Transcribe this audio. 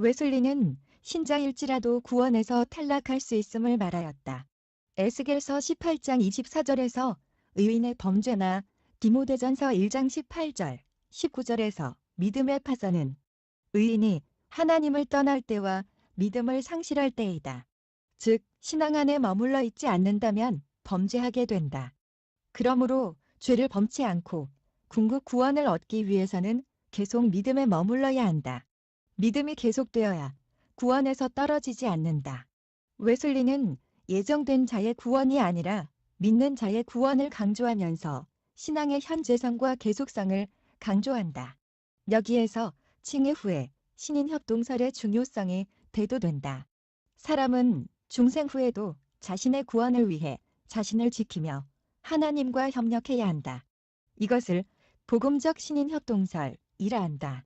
웨슬리는 신자일지라도 구원에서 탈락할 수 있음을 말하였다. 에스겔서 18장 24절에서 의인의 범죄나 디모데전서 1장 18절, 19절에서 믿음의 파선은 의인이 하나님을 떠날 때와 믿음을 상실할 때이다. 즉, 신앙 안에 머물러 있지 않는다면 범죄하게 된다. 그러므로 죄를 범치 않고 궁극 구원을 얻기 위해서는 계속 믿음에 머물러야 한다. 믿음이 계속되어야 구원에서 떨어지지 않는다. 웨슬리는 예정된 자의 구원이 아니라 믿는 자의 구원을 강조하면서 신앙의 현재성과 계속성을 강조한다. 여기에서 칭의 후에 신인 협동설의 중요성이 대두된다. 사람은 중생 후에도 자신의 구원을 위해 자신을 지키며 하나님과 협력해야 한다. 이것을 복음적 신인 협동설이라 한다.